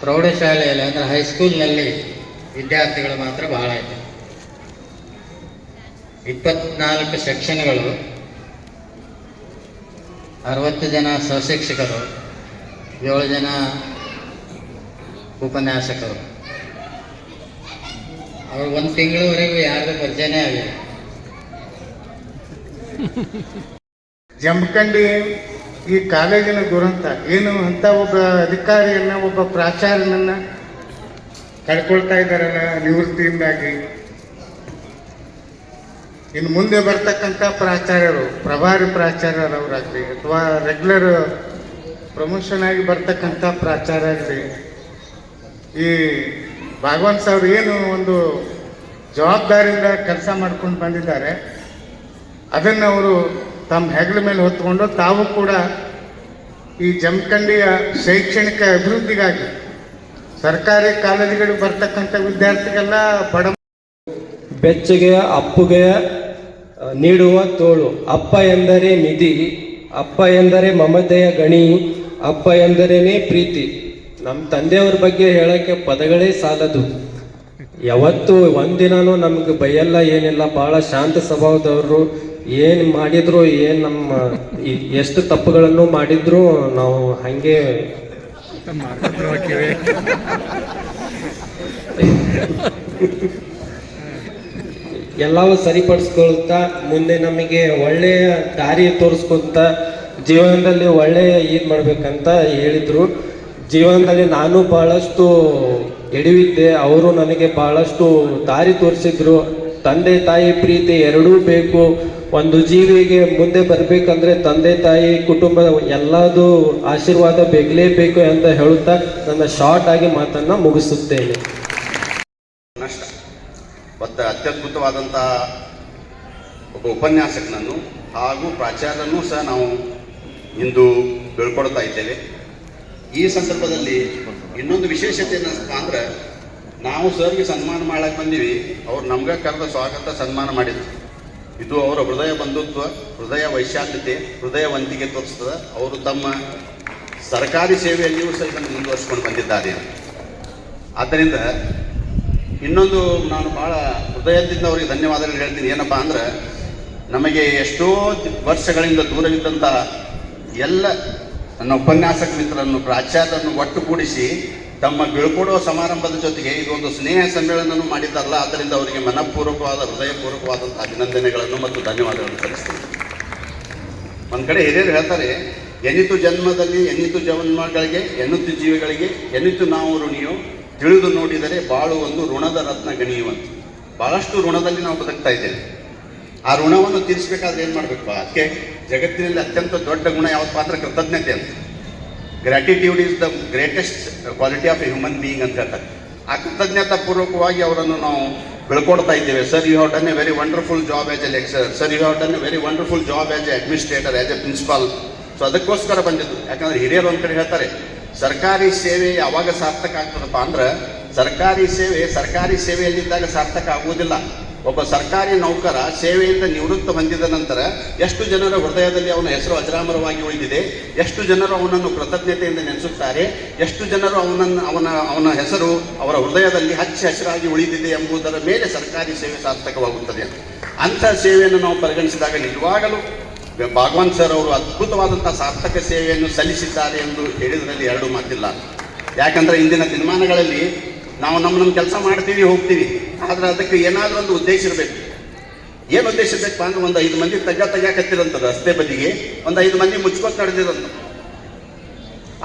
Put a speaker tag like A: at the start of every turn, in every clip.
A: ಪ್ರೌಢಶಾಲೆಯಲ್ಲಿ ಅಂದರೆ ಹೈಸ್ಕೂಲ್ನಲ್ಲಿ ವಿದ್ಯಾರ್ಥಿಗಳು ಮಾತ್ರ ಬಹಳ ಇದೆ ಇಪ್ಪತ್ನಾಲ್ಕು ಸೆಕ್ಷನ್ಗಳು ಅರವತ್ತು ಜನ ಸಹಶಿಕ್ಷಕರು, ಏಳು ಜನ ಉಪನ್ಯಾಸಕರು. ಅವ್ರು ಒಂದು ತಿಂಗಳವರೆಗೂ ಯಾರ್ದು ಪರಿಚಯನೇ ಆಗಿಲ್ಲ.
B: ಜಮಖಂಡಿ ಈ ಕಾಲೇಜಿನ ದುರಂತ, ಏನು ಅಂತ ಒಬ್ಬ ಅಧಿಕಾರಿಯನ್ನ, ಒಬ್ಬ ಪ್ರಾಚಾರ್ಯನನ್ನ ಕಳ್ಕೊಳ್ತಾ ಇದ್ದಾರಲ್ಲ ನಿವೃತ್ತಿಯಿಂದಾಗಿ. ಇನ್ನು ಮುಂದೆ ಬರ್ತಕ್ಕಂಥ ಪ್ರಾಚಾರ್ಯರು, ಪ್ರಭಾರಿ ಪ್ರಾಚಾರ್ಯರವರಾಗಲಿ ಅಥವಾ ರೆಗ್ಯುಲರ್ ಪ್ರಮೋಷನ್ ಆಗಿ ಬರ್ತಕ್ಕಂಥ ಪ್ರಾಚಾರ್ಯರಾಗಲಿ, ಈ ಭಾಗವಂತ್ ಅವ್ರು ಏನು ಒಂದು ಜವಾಬ್ದಾರಿಯಿಂದ ಕೆಲಸ ಮಾಡ್ಕೊಂಡು ಬಂದಿದ್ದಾರೆ, ಅದನ್ನು ಅವರು ತಮ್ಮ ಹೆಗಲ ಮೇಲೆ ಹೊತ್ಕೊಂಡು ತಾವು ಕೂಡ ಈ ಜಮಖಂಡಿಯ ಶೈಕ್ಷಣಿಕ ಅಭಿವೃದ್ಧಿಗಾಗಿ ಸರ್ಕಾರಿ ಕಾಲೇಜುಗಳಿಗೆ ಬರ್ತಕ್ಕಂಥ ವಿದ್ಯಾರ್ಥಿಗೆಲ್ಲ ಬಡ
C: ಬೆಚ್ಚಗೆ, ಅಪ್ಪುಗೆ ನೀಡುವ ತೋಳು. ಅಪ್ಪ ಎಂದರೆ ನಿಧಿ, ಅಪ್ಪ ಎಂದರೆ ಮಮತೆಯ ಗಣಿ, ಅಪ್ಪ ಎಂದರೇನೆ ಪ್ರೀತಿ. ನಮ್ಮ ತಂದೆಯವ್ರ ಬಗ್ಗೆ ಹೇಳಕ್ಕೆ ಪದಗಳೇ ಸಾಲದು. ಯಾವತ್ತು ಒಂದಿನೂ ನಮ್ಗೆ ಬೈಯಲ್ಲ ಏನಿಲ್ಲ. ಭಾಳ ಶಾಂತ ಸ್ವಭಾವದವರು. ಏನ್ ಮಾಡಿದ್ರು ಏನ್ ನಮ್ಮ ಎಷ್ಟು ತಪ್ಪುಗಳನ್ನು ಮಾಡಿದ್ರು ನಾವು ಹಂಗೆ ಎಲ್ಲವೂ ಸರಿಪಡಿಸ್ಕೊಳ್ತಾ ಮುಂದೆ ನಮಗೆ ಒಳ್ಳೆಯ ದಾರಿ ತೋರಿಸ್ಕೊಂತ ಜೀವನದಲ್ಲಿ ಒಳ್ಳೆಯ ಇದು ಮಾಡ್ಬೇಕಂತ ಹೇಳಿದ್ರು. ಜೀವನದಲ್ಲಿ ನಾನು ಬಹಳಷ್ಟು ಎಡವಿದ್ದೆ ಅವರು ನನಗೆ ಬಹಳಷ್ಟು ದಾರಿ ತೋರಿಸಿದ್ರು. ತಂದೆ ತಾಯಿ ಪ್ರೀತಿ ಎರಡೂ ಬೇಕು. ಒಂದು ಜೀವಿಗೆ ಮುಂದೆ ಬರಬೇಕಂದ್ರೆ ತಂದೆ ತಾಯಿ ಕುಟುಂಬ ಎಲ್ಲದೂ ಆಶೀರ್ವಾದ ಬೇಕಲೇಬೇಕು ಅಂತ ಹೇಳುತ್ತಾ ನನ್ನ ಶಾರ್ಟ್ ಆಗಿ ಮಾತನ್ನ ಮುಗಿಸುತ್ತೇನೆ.
D: ಮತ್ತೆ ಅತ್ಯದ್ಭುತವಾದಂಥ ಒಬ್ಬ ಉಪನ್ಯಾಸಕನನ್ನು ಹಾಗೂ ಪ್ರಾಚಾರ್ಯನೂ ಸಹ ನಾವು ಇಂದು ಬೀಳ್ಕೊಡ್ತಾ ಇದ್ದೇವೆ. ಈ ಸಂದರ್ಭದಲ್ಲಿ ಇನ್ನೊಂದು ವಿಶೇಷತೆ ಏನಪ್ಪ ಅಂದ್ರೆ ನಾವು ಸರ್ಗೆ ಸನ್ಮಾನ ಮಾಡಕ್ಕೆ ಬಂದೀವಿ, ಅವ್ರು ನಮ್ಗೆ ಕರೆದ ಸ್ವಾಗತ ಸನ್ಮಾನ ಮಾಡಿದ್ರು. ಇದು ಅವರ ಹೃದಯ ಬಂಧುತ್ವ, ಹೃದಯ ವೈಶಾಲ್ಯತೆ ಹೃದಯವಂತಿಕೆ ತೋರಿಸ್ತದೆ. ಅವರು ತಮ್ಮ ಸರ್ಕಾರಿ ಸೇವೆಯಲ್ಲಿಯೂ ಸಹ ಇದನ್ನು ಮುಂದುವರಿಸ್ಕೊಂಡು ಬಂದಿದ್ದಾರೆ ಆದ್ದರಿಂದ ಇನ್ನೊಂದು ನಾನು ಭಾಳ ಹೃದಯದಿಂದ ಅವರಿಗೆ ಧನ್ಯವಾದಗಳು ಹೇಳ್ತೀನಿ. ಏನಪ್ಪಾ ಅಂದ್ರೆ, ನಮಗೆ ಎಷ್ಟೋ ವರ್ಷಗಳಿಂದ ದೂರವಿದ್ದಂಥ ಎಲ್ಲ ನನ್ನ ಉಪನ್ಯಾಸಕ ಮಿತ್ರರನ್ನು, ಪ್ರಾಚಾರ್ಯರನ್ನು ಒಟ್ಟುಗೂಡಿಸಿ ತಮ್ಮ ಬೀಳ್ಕೊಡುವ ಸಮಾರಂಭದ ಜೊತೆಗೆ ಇದೊಂದು ಸ್ನೇಹ ಸಮ್ಮೇಳನವನ್ನು ಮಾಡಿದ್ದಾರಲ್ಲ ಆದ್ದರಿಂದ ಅವರಿಗೆ ಮನಪೂರ್ವಕವಾದ ಹೃದಯಪೂರ್ವಕವಾದಂಥ ಅಭಿನಂದನೆಗಳನ್ನು ಮತ್ತು ಧನ್ಯವಾದಗಳನ್ನು ಸಲ್ಲಿಸ್ತೀನಿ. ಒಂದು ಕಡೆ ಹಿರಿಯರು ಹೇಳ್ತಾರೆ, ಎನಿತು ಜನ್ಮದಲ್ಲಿ, ಎನಿತು ಜನ್ಮಗಳಿಗೆ ಎನ್ನುತ್ತು ಜೀವಿಗಳಿಗೆ, ಎನಿತು ನಾವು ಋಣಿಯೋ, ತಿಳಿದು ನೋಡಿದರೆ ಬಾಳು ಒಂದು ಋಣದ ರತ್ನ ಗಣಿಯುವಂತ. ಬಹಳಷ್ಟು ಋಣದಲ್ಲಿ ನಾವು ಬದುಕ್ತಾ ಇದ್ದೇವೆ. ಆ ಋಣವನ್ನು ತೀರಿಸಬೇಕಾದ್ರೆ ಏನು ಮಾಡಬೇಕು? ಅದಕ್ಕೆ ಜಗತ್ತಿನಲ್ಲಿ ಅತ್ಯಂತ ದೊಡ್ಡ ಗುಣ ಯಾವತ್ತಪ್ಪ ಪಾತ್ರ ಕೃತಜ್ಞತೆ ಅಂತ. Gratitude is the greatest quality of a human being ಅಂತ ಹೇಳ್ತಾರೆ. ಆ ಕೃತಜ್ಞತಾ ಪೂರ್ವಕವಾಗಿ ಅವರನ್ನು ನಾವು ಬೆಳ್ಕೊಡ್ತಾ ಇದ್ದೇವೆ. Sir you have done a very wonderful job as a lecturer sir you have done a very wonderful job as a administrator as a principal so ಅದಕ್ಕೋಸ್ಕರ ಬಂದಿದ್ದು. ಯಾಕಂದ್ರೆ ಹಿರಿಯರು ಒಂದು ಹೇಳ್ತಾರೆ, ಸರ್ಕಾರಿ ಸೇವೆ ಯಾವಾಗ ಸಾರ್ಥಕ ಆಗ್ತದಪ್ಪ ಅಂದ್ರೆ, ಸರ್ಕಾರಿ ಸೇವೆ, ಸರ್ಕಾರಿ ಸೇವೆಯಲ್ಲಿದ್ದಾಗ ಸಾರ್ಥಕ ಆಗುವುದಿಲ್ಲ. ಒಬ್ಬ ಸರ್ಕಾರಿ ನೌಕರ ಸೇವೆಯಿಂದ ನಿವೃತ್ತ ಹೊಂದಿದ ನಂತರ ಎಷ್ಟು ಜನರ ಹೃದಯದಲ್ಲಿ ಅವನ ಹೆಸರು ಅಜರಾಮರವಾಗಿ ಉಳಿದಿದೆ? ಎಷ್ಟು ಜನರು ಅವನನ್ನು ಕೃತಜ್ಞತೆಯಿಂದ ನೆನೆಸುತ್ತಾರೆ? ಎಷ್ಟು ಜನರು ಅವನನ್ನು, ಅವನ ಅವನ ಹೆಸರು ಅವರ ಹೃದಯದಲ್ಲಿ ಹಚ್ಚ ಹಸಿರಾಗಿ ಉಳಿದಿದೆ ಎಂಬುದರ ಮೇಲೆ ಸರ್ಕಾರಿ ಸೇವೆ ಸಾರ್ಥಕವಾಗುತ್ತದೆ. ಅಂಥ ಸೇವೆಯನ್ನು ನಾವು ಪರಿಗಣಿಸಿದಾಗ ನಿಜವಾಗಲೂ ಭಗವಾನ್ ಸರ್ ಅವರು ಅದ್ಭುತವಾದಂಥ ಸಾರ್ಥಕ ಸೇವೆಯನ್ನು ಸಲ್ಲಿಸಿದ್ದಾರೆ ಎಂದು ಹೇಳಿದರಲ್ಲಿ ಎರಡು ಮಾತಿಲ್ಲ. ಯಾಕಂದ್ರೆ ಇಂದಿನ ದಿನಮಾನಗಳಲ್ಲಿ ನಾವು ನಮ್ಮ ನಮ್ಮ ಕೆಲಸ ಮಾಡ್ತೀವಿ, ಹೋಗ್ತೀವಿ. ಆದ್ರೆ ಅದಕ್ಕೆ ಏನಾದರೂ ಒಂದು ಉದ್ದೇಶ ಇರಬೇಕು. ಏನು ಉದ್ದೇಶ ಇರಬೇಕು ಅಂದ್ರೆ ಒಂದು ಐದು ಮಂದಿ ತಗ್ಗ ತೆಗ್ಯಾಕತ್ತಿರಂತ ರಸ್ತೆ ಬದಿಗೆ. ಒಂದು ಐದು ಮಂದಿ ಮುಚ್ಕೊತ ನಡೆದಿರಂತ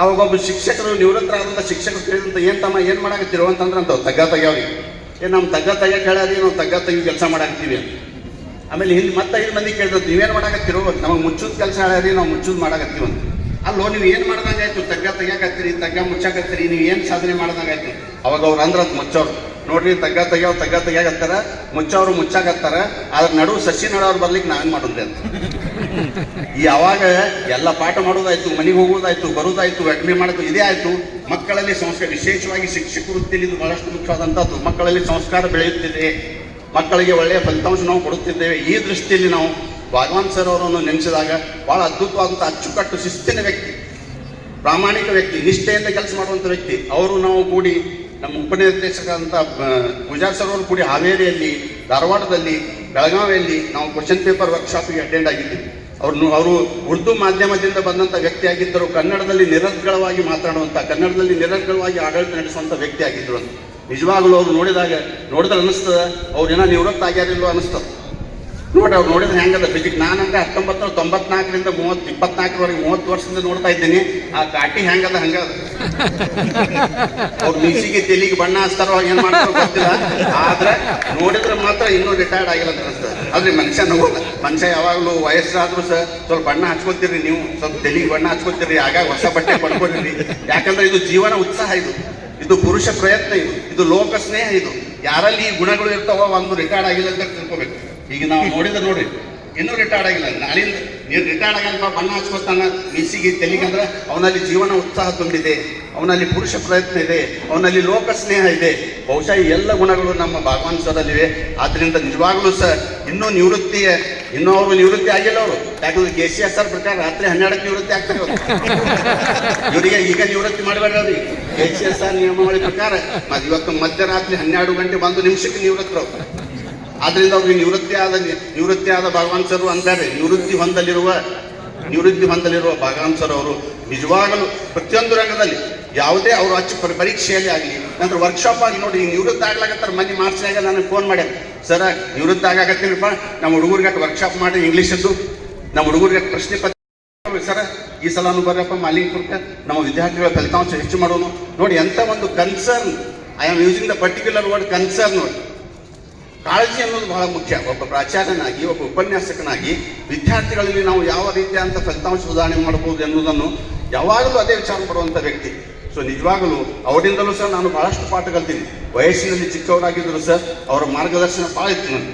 D: ಅವಾಗ ಒಬ್ಬ ಶಿಕ್ಷಕರು ನಿವೃತ್ತರಾದಂಥ ಶಿಕ್ಷಕರು ಕೇಳಿದಂತ ಏನ್ ತಮ್ಮ, ಏನ್ ಮಾಡಾಕತ್ತಿರೋ? ಅಂತಂದ್ರೆ ಅಂತ ತಗ್ಗ ತೆಗ್ಯಾವ್ರಿಗೆ ಏನ್ ನಮ್ಮ ತಗ್ಗ ತೆಗ್ಯಾಕ ಹೇಳಿ ನಾವು ತಗ್ಗ ತೆಗಿ ಕೆಲಸ ಮಾಡಾಕ್ತೀವಿ ಅಂತ. ಆಮೇಲೆ ಹಿಂದೆ ಮತ್ತೆ ಐದು ಮಂದಿ ಕೇಳಿದ್ರು, ನೀವೇನು ಮಾಡಾಕತ್ತೀರೋ? ನಮಗೆ ಮುಚ್ಚುದ್ ಕೆಲಸ ಹೇಳಿ ನಾವು ಮುಚ್ಚುದ್ ಮಾಡಾಕತ್ತೀವಿ ಅಂತ. ಅಲ್ಲೋ, ನೀವು ಏನು ಮಾಡ್ದಂಗಾಯ್ತು ತಗ್ಗ ತೆಗ್ಯಾಕತ್ತೀರಿ ತಗ್ಗ ಮುಚ್ಚಾಕತ್ತೀರಿ, ನೀವು ಏನು ಸಾಧನೆ ಮಾಡ್ದಂಗಾಯ್ತು ಅವಾಗ ಅವ್ರು ಅಂದ್ರ ಅಂತ ಮುಚ್ಚೋರು. ನೋಡ್ರಿ, ತಗ್ಗ ತೆಗ್ಯಾವ, ತಗ್ಗ ತೆಗ್ಯಾಕತ್ತಾರ ಮುಚ್ಚವ್ರು ಮುಚ್ಚಾಕತ್ತಾರ. ಅದ್ರ ನಡುವು ಸಸಿ ನಡವ್ರು ಬರ್ಲಿಕ್ಕೆ ನಾನು ಮಾಡೋದ್ರಿ ಅಂತ. ಈ ಎಲ್ಲ ಪಾಠ ಮಾಡೋದಾಯ್ತು, ಮನೆಗೆ ಹೋಗೋದಾಯ್ತು, ಬರೋದಾಯ್ತು, ಅಡ್ಮಿ ಮಾಡೋದು ಇದೇ ಆಯ್ತು. ಮಕ್ಕಳಲ್ಲಿ ಸಂಸ್ಕಾರ ವಿಶೇಷವಾಗಿ ಶಿಕ್ಷಕ ವೃತ್ತಿಯಲ್ಲಿ ಇದು ಬಹಳಷ್ಟು ಮುಖ್ಯವಾದಂಥದ್ದು ಮಕ್ಕಳಲ್ಲಿ ಸಂಸ್ಕಾರ ಬೆಳೆಯುತ್ತಿದೆ. ಮಕ್ಕಳಿಗೆ ಒಳ್ಳೆಯ ಫಲಿತಾಂಶ ನಾವು ಕೊಡುತ್ತಿದ್ದೇವೆ. ಈ ದೃಷ್ಟಿಯಲ್ಲಿ ನಾವು ಭಗವಾನ್ ಸರ್ ಅವರನ್ನು ನೆನೆಸಿದಾಗ ಬಹಳ ಅದ್ಭುತವಾದಂಥ ಅಚ್ಚುಕಟ್ಟು, ಶಿಸ್ತಿನ ವ್ಯಕ್ತಿ. ಪ್ರಾಮಾಣಿಕ ವ್ಯಕ್ತಿ, ನಿಷ್ಠೆಯಿಂದ ಕೆಲಸ ಮಾಡುವಂಥ ವ್ಯಕ್ತಿ. ಅವರು ನಾವು ಕೂಡಿ ನಮ್ಮ ಉಪನಿರ್ದೇಶಕರಂತ ಪೂಜಾ ಸರ್ ಕೂಡಿ ಹಾವೇರಿಯಲ್ಲಿ, ಧಾರವಾಡದಲ್ಲಿ, ಬೆಳಗಾವಿಯಲ್ಲಿ ನಾವು ಕ್ವಶನ್ ಪೇಪರ್ ವರ್ಕ್ಶಾಪ್ಗೆ ಅಟೆಂಡ್ ಆಗಿದ್ದೀವಿ. ಅವ್ರನ್ನು, ಅವರು ಉರ್ದು ಮಾಧ್ಯಮದಿಂದ ಬಂದಂಥ ವ್ಯಕ್ತಿಯಾಗಿದ್ದರು ಕನ್ನಡದಲ್ಲಿ ನಿರರ್ಗಳವಾಗಿ ಮಾತಾಡುವಂಥ, ಕನ್ನಡದಲ್ಲಿ ನಿರರ್ಗಳವಾಗಿ ಆಡಳಿತ ನಡೆಸುವಂಥ ವ್ಯಕ್ತಿ ಆಗಿದ್ದರು ಅಂತ. ನಿಜವಾಗ್ಲೂ ಅವ್ರು ನೋಡಿದಾಗ, ನೋಡಿದ್ರೆ ಅನ್ನಿಸ್ತದೆ, ಅವ್ರು ಏನೋ ನಿವೃತ್ತ ಆಗ್ಯಾರಿಲ್ಲೋ ಅನಿಸ್ತದ ನೋಡಿ ಅವ್ರು ನೋಡಿದ್ರೆ ಹೆಂಗದ ಫಿಸಿಕ್ ನಾನಂದ್ರೆ ಹತ್ತೊಂಬತ್ತು ತೊಂಬತ್ನಾಲ್ಕರಿಂದ ಮೂವತ್ತು, ಇಪ್ಪತ್ನಾಲ್ಕರವರೆಗೆ ಮೂವತ್ತು ವರ್ಷದಿಂದ ನೋಡ್ತಾ ಇದ್ದೀನಿ. ಆ ಕಾಟಿ ಹೆಂಗದ ಹಂಗದ. ಅವ್ರ ಮೀಸಿಗೆ ತೆಲಿಗೆ ಬಣ್ಣ ಹಚ್ತಾರೋ ಏನ್ ಮಾಡ್ತಾರೋ ಗೊತ್ತಿಲ್ಲ. ಆದ್ರೆ ನೋಡಿದ್ರೆ ಮಾತ್ರ ಇನ್ನೂ ರಿಟೈರ್ಡ್ ಆಗಿಲ್ಲ ಅಂತ ಆದ್ರೆ ಮನುಷ್ಯ ನೋಡ, ಮನುಷ್ಯ ಯಾವಾಗಲೂ ವಯಸ್ಸಾದ್ರೂ ಸಹ ಸ್ವಲ್ಪ ಬಣ್ಣ ಹಚ್ಕೊತೀರಿ ನೀವು. ಸ್ವಲ್ಪ ತೆಲಿಗೆ ಬಣ್ಣ ಹಚ್ಕೊತೀರಿ, ಆಗಾಗ ಹೊಸ ಬಟ್ಟೆ ಪಡ್ಕೊಂಡಿರಿ ಯಾಕಂದ್ರೆ ಇದು ಜೀವನ ಉತ್ಸಾಹ ಇದು. ಇದು ಪುರುಷ ಪ್ರಯತ್ನ ಇದು. ಇದು ಲೋಕ ಸ್ನೇಹ ಇದು. ಯಾರಲ್ಲಿ ಈ ಗುಣಗಳು ಇರ್ತಾವ ಒಂದು ರಿಟೈರ್ಡ್ ಆಗಿಲ್ಲ ಅಂತ ತಿಳ್ಕೊಬೇಕು. ಈಗ ನಾವು ನೋಡಿದ್ರೆ ನೋಡಿ ಇನ್ನೂ ರಿಟೈರ್ಡ್ ಆಗಿಲ್ಲ. ನಾಳಿಂದ ನೀನು ರಿಟೈರ್ಡ್ ಆಗಲ್ಪ ಬಣ್ಣ ಹಚ್ಕೊತಾನ ಮಿಸಿಗೆ ತೆಲಿಗಂದ್ರೆ ಅವನಲ್ಲಿ ಜೀವನ ಉತ್ಸಾಹ ತುಂಬಿದೆ. ಅವನಲ್ಲಿ ಪುರುಷ ಪ್ರಯತ್ನ ಇದೆ. ಅವನಲ್ಲಿ ಲೋಕ ಸ್ನೇಹ ಇದೆ. ಬಹುಶಃ ಎಲ್ಲ ಗುಣಗಳು ನಮ್ಮ ಭಗವಾನ್ ಸ್ವರಲ್ಲಿವೆ ಆದ್ರಿಂದ ನಿಜವಾಗ್ಲೂ ಸರ್, ಇನ್ನೂ ನಿವೃತ್ತಿಯ ಇನ್ನೂ ಅವರು ನಿವೃತ್ತಿ ಆಗಿಲ್ಲ ಅವರು. ಯಾಕಂದ್ರೆ ಕೆ ಸಿ ಎಸ್ ಆರ್ ಪ್ರಕಾರ ರಾತ್ರಿ ಹನ್ನೆರಡಕ್ಕೆ ನಿವೃತ್ತಿ ಆಗ್ತಾರೆ ಇವರಿಗೆ ಈಗ ನಿವೃತ್ತಿ ಮಾಡಬೇಡ್ರಿ ಕೆ ಸಿ ಎಸ್ ಆರ್ ನಿಯಮಾವಳಿ ಪ್ರಕಾರ ಇವತ್ತು ಮಧ್ಯರಾತ್ರಿ ಹನ್ನೆರಡು ಗಂಟೆ ಒಂದು ನಿಮಿಷಕ್ಕೆ ನಿವೃತ್ತರು. ಆದ್ರಿಂದ ಅವ್ರಿಗೆ ನಿವೃತ್ತಿ ಆದ ನಿವೃತ್ತಿ ಆದ ಭಗವಾನ್ ಸರ್ ಅಂತಾರೆ. ನಿವೃತ್ತಿ ಹೊಂದಲಿರುವ ನಿವೃತ್ತಿ ಹೊಂದಲಿರುವ ಭಾಗವಾನ್ ಸರ್ ಅವರು ನಿಜವಾಗಲೂ ಪ್ರತಿಯೊಂದು ರಂಗದಲ್ಲಿ ಯಾವುದೇ ಅವರು ಅಚ್ಚು ಪರಿ- ಪರೀಕ್ಷೆಯಲ್ಲಿ ಆಗಲಿ, ನಂತರ ವರ್ಕ್ಶಾಪ್ ಆಗಿ ನೋಡಿ ನಿವೃತ್ತಿ ಆಗ್ಲಾಕತ್ತಾರ ಮನೆ ಮಾರ್ಚ್ನಾಗ ನನಗೆ ಫೋನ್ ಮಾಡ್ಯಾರ. ಸರ, ನಿವೃತ್ತಿ ಆಗಾಕತ್ತೀನಪ್ಪ ನಮ್ಮ ಹುಡುಗರಿಗೆ ವರ್ಕ್ಶಾಪ್ ಮಾಡಿ ಇಂಗ್ಲೀಷದ್ದು ನಮ್ಮ ಹುಡುಗರಿಗೆ ಪ್ರಶ್ನೆ ಪತ್ರ ಸರ. ಈ ಸಲನು ಬರ್ರಪ್ಪ ಕೊಟ್ಟ. ನಮ್ಮ ವಿದ್ಯಾರ್ಥಿಗಳ ಫಲಿತಾಂಶ ಹೆಚ್ಚು ಮಾಡೋನು. ನೋಡಿ ಎಂಥ ಒಂದು concern I am using the particular word concern ನೋಡಿ. ಕಾಳಜಿ ಅನ್ನೋದು ಬಹಳ ಮುಖ್ಯ. ಒಬ್ಬ ಪ್ರಾಚಾರ್ಯನಾಗಿ, ಒಬ್ಬ ಉಪನ್ಯಾಸಕನಾಗಿ ವಿದ್ಯಾರ್ಥಿಗಳಲ್ಲಿ ನಾವು ಯಾವ ರೀತಿಯಾದಂಥ ಫಲಿತಾಂಶ ಸುಧಾರಣೆ ಮಾಡಬಹುದು ಎನ್ನುವುದನ್ನು ಯಾವಾಗಲೂ ಅದೇ ವಿಚಾರ ಪಡುವಂಥ ವ್ಯಕ್ತಿ. ಸೊ ನಿಜವಾಗಲೂ ಅವರಿಂದಲೂ ಸಹ ನಾನು ಬಹಳಷ್ಟು ಪಾಠ ಕಲ್ತೀನಿ ವಯಸ್ಸಿನಲ್ಲಿ ಚಿಕ್ಕವರಾಗಿದ್ದರೂ ಸಹ ಅವರ ಮಾರ್ಗದರ್ಶನ ಭಾಳ ಇತ್ತು ನನಗೆ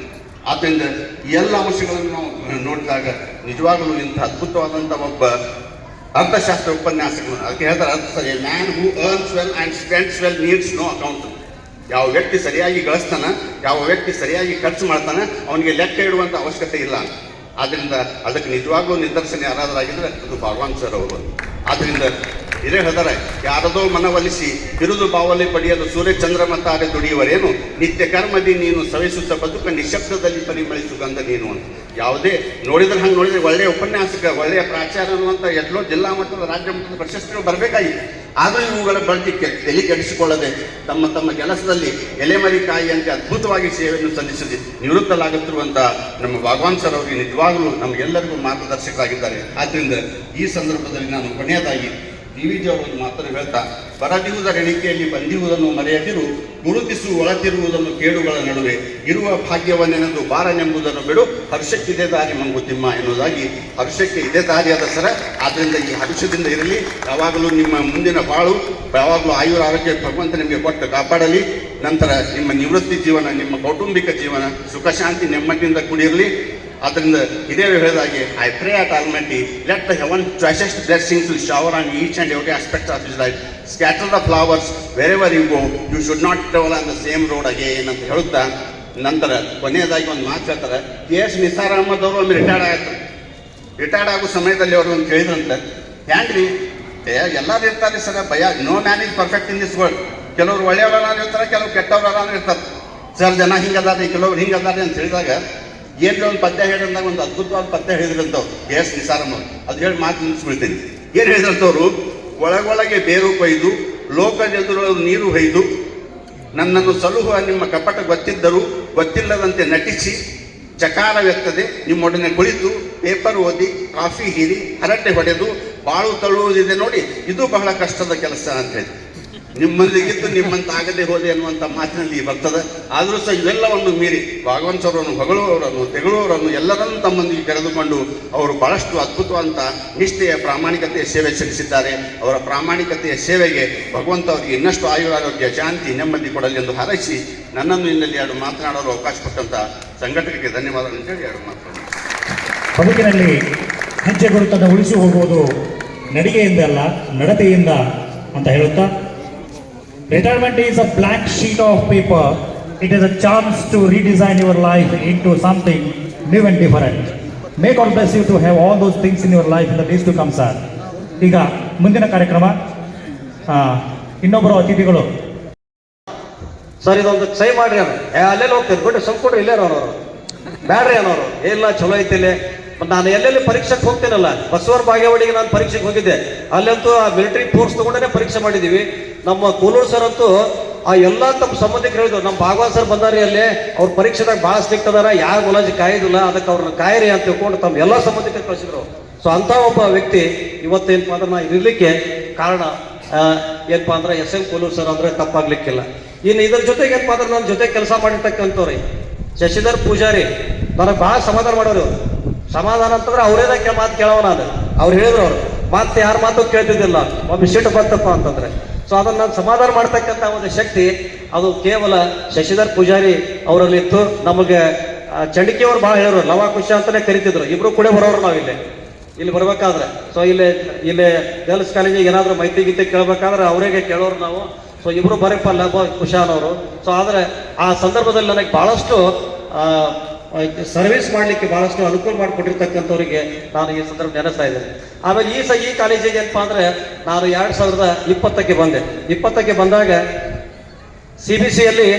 D: ಆದ್ದರಿಂದ ಈ ಎಲ್ಲ ಅಂಶಗಳನ್ನು ನಾವು ನೋಡಿದಾಗ ನಿಜವಾಗಲೂ ಇಂಥ ಅದ್ಭುತವಾದಂಥ ಒಬ್ಬ ಅರ್ಥಶಾಸ್ತ್ರ ಉಪನ್ಯಾಸಕನು. ಅದಕ್ಕೆ ಹೇಳ್ತಾರೆ, ಅರ್ಥ man who earns well and spends well needs no account ಯಾವ ವ್ಯಕ್ತಿ ಸರಿಯಾಗಿ ಗಳಿಸ್ತಾನ, ಯಾವ ವ್ಯಕ್ತಿ ಸರಿಯಾಗಿ ಖರ್ಚು ಮಾಡ್ತಾನೆ, ಅವನಿಗೆ ಲೆಕ್ಕ ಇಡುವಂತ ಅವಶ್ಯಕತೆ ಇಲ್ಲ. ಆದ್ರಿಂದ ಅದಕ್ಕೆ ನಿಜವಾಗ್ಲೂ ನಿದರ್ಶನ ಯಾರಾದರಾಗಿದ್ರೆ ಅದು ಭಗವಾನ್ ಸರ್ ಅವರು. ಆದ್ರಿಂದ ಇದೇ ಹೇಳ್ತಾರೆ, ಯಾರದೋ ಮನವೊಲಿಸಿ, ಬಿರುದು ಬಾವಲಿ ಪಡೆಯಲು ಸೂರ್ಯಚಂದ್ರಮ ತಾರೆ ದುಡಿಯುವರೇನು? ನಿತ್ಯ ಕರ್ಮದಿ ನೀನು ಸವಿಸುತ್ತ ಬದುಕ ನಿಶಬ್ದದಲ್ಲಿ ಪರಿಮಳಿಸು ಗಂಧ ನೀನು ಅಂತ. ಯಾವುದೇ, ನೋಡಿದ್ರೆ ಹಂಗೆ ನೋಡಿದ್ರೆ ಒಳ್ಳೆಯ ಉಪನ್ಯಾಸಕ, ಒಳ್ಳೆಯ ಪ್ರಾಚಾರ್ಯ ಅನ್ನುವಂಥ ಎಲ್ಲೋ ಜಿಲ್ಲಾ ಮಟ್ಟದ ರಾಜ್ಯ ಮಟ್ಟದ ಪ್ರಶಸ್ತಿಗಳು ಬರಬೇಕಾಗಿದೆ ಆದರೂ ಇವುಗಳ ಬಳಕೆ ತಲೆ ಕೆಡಿಸಿಕೊಳ್ಳದೆ ತಮ್ಮ ತಮ್ಮ ಕೆಲಸದಲ್ಲಿ ಎಲೆಮರಿ ಕಾಯಿಯಂತೆ ಅದ್ಭುತವಾಗಿ ಸೇವೆಯನ್ನು ಸಲ್ಲಿಸಿದೆ ನಿವೃತ್ತಲಾಗುತ್ತಿರುವಂಥ ನಮ್ಮ ಭಗವಾನ್ ಸರ್ ಅವರಿಗೆ ನಿಜವಾಗಲೂ ನಮಗೆಲ್ಲರಿಗೂ ಮಾರ್ಗದರ್ಶಕರಾಗಿದ್ದಾರೆ. ಆದ್ದರಿಂದ ಈ ಸಂದರ್ಭದಲ್ಲಿ ನಾನು ಕೊನೆಯದಾಗಿ ಡಿ ಅವರು ಒಂದು ಮಾತನ್ನು ಹೇಳ್ತಾ, ಬರದಿರುವುದರ ಎಣಿಕೆಯಲ್ಲಿ ಬಂದಿರುವುದನ್ನು ಮರೆಯದಿರು, ಗುರುತಿಸು ಒಳತಿರುವುದನ್ನು ಕೇಡುಗಳ ನಡುವೆ ಇರುವ ಭಾಗ್ಯವನ್ನೆನೆಂದು ಬಾರನೆಂಬುದನ್ನು ಬಿಡು ಹರ್ಷಕ್ಕಿದೆ ದಾರಿ ಮಂಗುತಿಮ್ಮ ಎನ್ನುವುದಾಗಿ ಹರ್ಷಕ್ಕೆ ಇದೇ ಆದ ಸರ. ಆದ್ದರಿಂದ ಈ ಹರ್ಷದಿಂದ ಇರಲಿ, ಯಾವಾಗಲೂ ನಿಮ್ಮ ಮುಂದಿನ ಬಾಳು, ಯಾವಾಗಲೂ ಆಯುರ ಆರೋಗ್ಯ ಭಗವಂತ ನಿಮಗೆ ಕೊಟ್ಟು ಕಾಪಾಡಲಿ. ನಂತರ ನಿಮ್ಮ ನಿವೃತ್ತಿ ಜೀವನ, ನಿಮ್ಮ ಕೌಟುಂಬಿಕ ಜೀವನ, ಸುಖ, ಶಾಂತಿ ನೆಮ್ಮದಿಯಿಂದ ಕೂಡಿರಲಿ. ಅದರಿಂದ ಇದೇ ಹೇಳಿದಾಗೆ I pray at almighty let the heaven choicest blessings will shower on each and every aspect of his life scatter the flowers where you go you should not travel on the same road again ಅಂತ ಹೇಳುತ್ತಾ, ನಂತರ ಕೊನೆಯದಾಗಿ ಒಂದು ಮಾತು ಹೇಳ್ತಾರೆ K S Nisar Ahmed ಅವರು ಒಮ್ಮೆ retired ಆಗತ್ತಾರೆ retired ಆಗೋ ಸಮಯದಲ್ಲಿ ಅವರು ಒಂದು ಕೇಳಿದ್ರಂತೆ ಹ್ಯಾಂಗ್ರಿ? ಎಲ್ಲರೂ ಇರ್ತಾರೆ ಸರ್ ಭಯ no man is perfect in this world. ಕೆಲವರು ಒಳ್ಳೆಯವರು ಇರ್ತಾರೆ, ಕೆಲವರು ಕೆಟ್ಟವರು ಇರ್ತಾರೆ. ಸರ್, ಜನ ಹಿಂಗದಾರೆ ಕೆಲವ್ರು ಹಿಂಗದಾರೆ ಅಂತ ಹೇಳಿದಾಗ ಏನ್ರಿ ಒಂದು ಪದ್ಯ ಹೇಳಿದಾಗ ಒಂದು ಅದ್ಭುತವಾದ ಪದ್ಯ ಹೇಳಿದ್ರಂತ, ಎಸ್ ನಿಸಾರಮ್ಮ ಅದು ಹೇಳಿ ಮಾತು ನಿಲ್ಲಿಸ್ಬಿಡ್ತೀನಿ ಏನು ಹೇಳಿದ್ರಂತವ್ರು? ಒಳಗೊಳಗೆ ಬೇರು ಕೊಯ್ದು ಲೋಕದೆದುರು ನೀರು ಹೊಯ್ದು, ನನ್ನನ್ನು ಸಲುಹುವ ನಿಮ್ಮ ಕಪಟ ಗೊತ್ತಿದ್ದರೂ, ಗೊತ್ತಿಲ್ಲದಂತೆ ನಟಿಸಿ ಚಕಾರವೆತ್ತದೆ ನಿಮ್ಮೊಡನೆ ಕುಳಿತು, ಪೇಪರ್ ಓದಿ, ಕಾಫಿ ಹೀರಿ, ಹರಟೆ ಹೊಡೆದು, ಬಾಳು ತಳ್ಳುವುದಿದೆ ನೋಡಿ, ಇದು ಬಹಳ ಕಷ್ಟದ ಕೆಲಸ ಅಂತ ಹೇಳಿ. ನಿಮ್ಮಲ್ಲಿಗಿದ್ದು ನಿಮ್ಮಂತ ಆಗದೆ ಹೋದೆ ಅನ್ನುವಂಥ ಮಾತಿನಲ್ಲಿ ಬರ್ತದೆ. ಆದರೂ ಸಹ ಇವೆಲ್ಲವನ್ನು ಮೀರಿ ಭಾಗವಂತರನ್ನು ಹೊಗಳುವವರನ್ನು, ತೆಗಳುವವರನ್ನು ಎಲ್ಲರನ್ನು ತಮ್ಮೊಂದಿಗೆ ಕರೆದುಕೊಂಡು ಅವರು ಬಹಳಷ್ಟು ಅದ್ಭುತವಂತ ನಿಷ್ಠೆಯ ಪ್ರಾಮಾಣಿಕತೆಯ ಸೇವೆ ಸಲ್ಲಿಸಿದ್ದಾರೆ. ಅವರ ಪ್ರಾಮಾಣಿಕತೆಯ ಸೇವೆಗೆ ಭಗವಂತ ಅವರಿಗೆ ಇನ್ನಷ್ಟು ಆಯುರಾರೋಗ್ಯ, ಶಾಂತಿ, ನೆಮ್ಮದಿ ಕೊಡಲಿ ಎಂದು ಹಾರೈಸಿ ನನ್ನನ್ನು ಇನ್ನಲ್ಲಿ ಎರಡು ಮಾತನಾಡಲು ಅವಕಾಶ ಕೊಟ್ಟಂತ ಸಂಘಟನೆಗೆ ಧನ್ಯವಾದಗಳು ಅಂತೇಳಿ ಎರಡು ಮಾತನಾಡಿ
E: ಹೆಜ್ಜೆ ಗುರುತನ್ನು ಉಳಿಸಿ ಹೋಗುವುದು ನಡಿಗೆಯಿಂದ ಅಲ್ಲ, ನಡತೆಯಿಂದ ಅಂತ ಹೇಳುತ್ತಾ is a blank sheet of paper it is a chance to redesign your life into something new and different make God bless you to have all those things in your life in the days to come sir ಈಗ ಮುಂದಿನ ಕಾರ್ಯಕ್ರಮ ಇನ್ನೊಬ್ಬರು ಅತಿಥಿಗಳು.
F: Sir, ಇದೊಂದು ಸೈ ಮಾಡ್ರಿ ಅಲ್ಲೇ ಹೋಗ್ತೀರಿ. ಬಿಟ್ಟು ಸ್ವಲ್ಪ ಕೊಡ್ರಿ ಇಲ್ಲೇ ಅವರು. ಬ್ಯಾಡ್ರಿ ಅನ್ನೋರು ಎಲ್ಲ ಚಲೋ ಐತಿಲ್ಲೇ ನಾನು ಎಲ್ಲೆಲ್ಲಿ ಪರೀಕ್ಷೆಗೆ ಹೋಗ್ತೀನಲ್ಲ, ಬಸವರ ಬಾಗೇವಾಡಿಗೆ ನಾನು ಪರೀಕ್ಷೆಗೆ ಹೋಗಿದ್ದೆ. ಅಲ್ಲಂತೂ ಆ ಮಿಲಿಟರಿ ಫೋರ್ಸ್ ತಗೊಂಡೇ ಪರೀಕ್ಷೆ ಮಾಡಿದೀವಿ. ನಮ್ಮ ಕೂಲೂರು ಸರ್ ಅಂತೂ ಆ ಎಲ್ಲ ತಮ್ಮ ಸಂಬಂಧಿಕರು ಹೇಳಿದ್ರು, ನಮ್ಮ ಭಾಗವತ್ ಸರ್ ಬಂದಾರಿ ಅಲ್ಲಿ, ಅವ್ರ ಪರೀಕ್ಷೆದಾಗ ಭಾಳ ಸ್ಟ್ರಿಕ್ಟ್ ಅದಾರ, ಯಾರ ಮುಲಾಜಿ ಕಾಯ್ದಿಲ್ಲ, ಅದಕ್ಕೆ ಅವ್ರನ್ನ ಕಾಯಿರಿ ಅಂತ ತಿಳ್ಕೊಂಡು ತಮ್ಮ ಎಲ್ಲ ಸಂಬಂಧಿಕರು ಕಳಿಸಿದ್ರು. ಸೊ ಅಂತ ಒಬ್ಬ ವ್ಯಕ್ತಿ ಇವತ್ತೇನಪ್ಪ ಅಂದ್ರೆ ನಾ ಇರಲಿಕ್ಕೆ ಕಾರಣ ಏನಪ್ಪ ಅಂದ್ರೆ ಎಸ್ ಎಂ ಕೋಲೂರ್ ಸರ್ ಅಂದ್ರೆ ತಪ್ಪಾಗ್ಲಿಕ್ಕಿಲ್ಲ. ಇನ್ನು ಇದ್ರ ಜೊತೆಗೆ ಏನಪ್ಪ ಅಂದ್ರೆ ನನ್ನ ಜೊತೆ ಕೆಲಸ ಮಾಡಿರ್ತಕ್ಕಂಥವ್ರಿ, ಶಶಿಧರ್ ಪೂಜಾರಿ, ನನಗೆ ಭಾಳ ಸಮಾಧಾನ ಮಾಡೋರು. ಸಮಾಧಾನ ಅಂತಂದ್ರೆ ಅವ್ರೇನಕ್ಕೆ ಮಾತು ಕೇಳೋನ ಅದು. ಅವ್ರು ಹೇಳಿದ್ರು ಅವ್ರು. ಮಾತು ಯಾರ ಮಾತು ಕೇಳ್ತಿದ್ದಿಲ್ಲ. ಒಮ್ಮೆ ಸಿಟ್ಟು ಬಂತಪ್ಪ ಅಂತಂದ್ರೆ. ಸೊ ಅದನ್ನ ನಾನು ಸಮಾಧಾನ ಮಾಡ್ತಕ್ಕಂಥ ಒಂದು ಶಕ್ತಿ, ಅದು ಕೇವಲ ಶಶಿಧರ್ ಪೂಜಾರಿ ಅವರಲ್ಲಿ ಇತ್ತು. ನಮಗೆ ಚಂಡಿಕೆಯವರು ಚಂಡಿಕೆಯವ್ರು ಬಹಳ ಹೇಳೋರು ಲವ ಅಂತಲೇ ಅಂತಾನೆ ಕರಿತಿದ್ರು. ಇಬ್ರು ಕೂಡ ಬರೋರು ನಾವು ಇಲ್ಲಿ. ಇಲ್ಲಿ ಬರ್ಬೇಕಾದ್ರೆ. ಸೊ ಇಲ್ಲಿ ಇಲ್ಲಿ ಗರ್ಲ್ಸ್ ಕಾಲೇಜಿಗೆ ಏನಾದರೂ ಮೈತ್ರಿ ಗೀತೆ ಕೇಳ್ಬೇಕಾದ್ರೆ ಅವರಿಗೆ ಕೇಳೋರು ನಾವು. ಸೊ ಇಬ್ರು ಬರಪ್ಪ ಲಭ ಕುಶಾನ್ ಅವರು ಸೊ ಆದ್ರೆ ಆ ಸಂದರ್ಭದಲ್ಲಿ ನನಗೆ ಬಹಳಷ್ಟು ಸರ್ವಿಸ್ ಮಾಡಲಿಕ್ಕೆ ಬಹಳಷ್ಟು ಅನುಕೂಲ ಮಾಡಿಕೊಟ್ಟಿರ್ತಕ್ಕಂಥವ್ರಿಗೆ ನಾನು ಈ ಸಂದರ್ಭ ನೆನೆಸ್ತಾ ಇದ್ದೇನೆ. ಆಮೇಲೆ ಈ ಸ ಈ ಕಾಲೇಜಿಗೆ ಏನಪ್ಪ ಅಂದರೆ ನಾನು ಎರಡು ಸಾವಿರದ ಇಪ್ಪತ್ತಕ್ಕೆ ಬಂದೆ. ಇಪ್ಪತ್ತಕ್ಕೆ ಬಂದಾಗ ಸಿ ಬಿ ಸಿಯಲ್ಲಿ